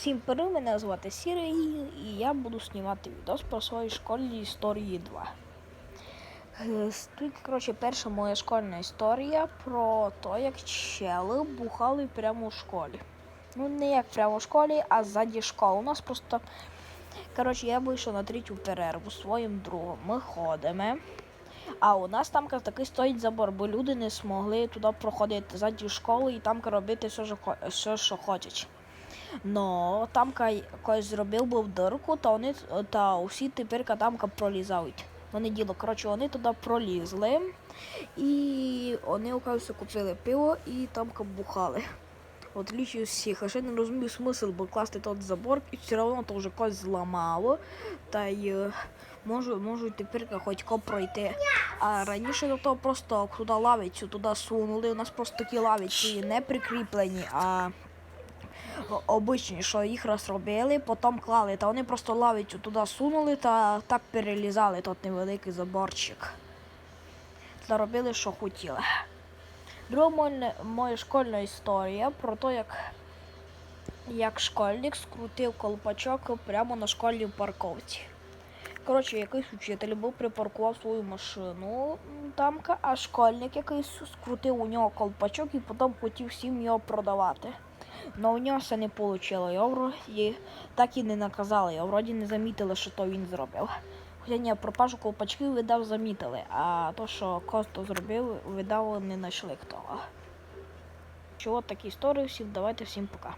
Всім привіт, мене звати Сірий, і я буду знімати відос про свої школьні історії 2. Е, Тут, коротше, перша моя школьна історія про те, як чели бухали прямо у школі. Ну, не як прямо в школі, а ззаді школи. У нас просто. Коротше, я вийшов на третю перерву своїм другом. Ми ходимо. А у нас там такий стоїть забор, бо люди не змогли туди проходити ззаді школи і там робити все, що хочуть. Но там когось зробив був дирку, та вони та усі тепер там пролізають. Вони діло, коротше, вони туди пролізли і вони, оказується, купили пиво і там бухали. От лічі всіх. А ще не розумію смисл, бо класти тот забор, і все одно то вже когось зламало. Та й е, можу, можу тепер хоч ко пройти. А раніше до того просто туди лавицю туди сунули. У нас просто такі лавиці не прикріплені, а обичні, що їх розробили, потім клали. Та вони просто лавицю туди сунули та так перелізали тот невеликий заборчик. Та робили, що хотіли. Друга моя, школьна історія про те, як, як школьник скрутив колпачок прямо на школьній парковці. Коротше, якийсь учитель був припаркував свою машину тамка, а школьник якийсь скрутив у нього колпачок і потім хотів всім його продавати. Но у нього все не вийшло. Його так і не наказали, його вроді не замітили, що то він зробив. Хоча ні, пропажу колпачків видав замітили, а то, що Косто зробив, видав, не знайшли хто. От такі історії всім, давайте всім пока.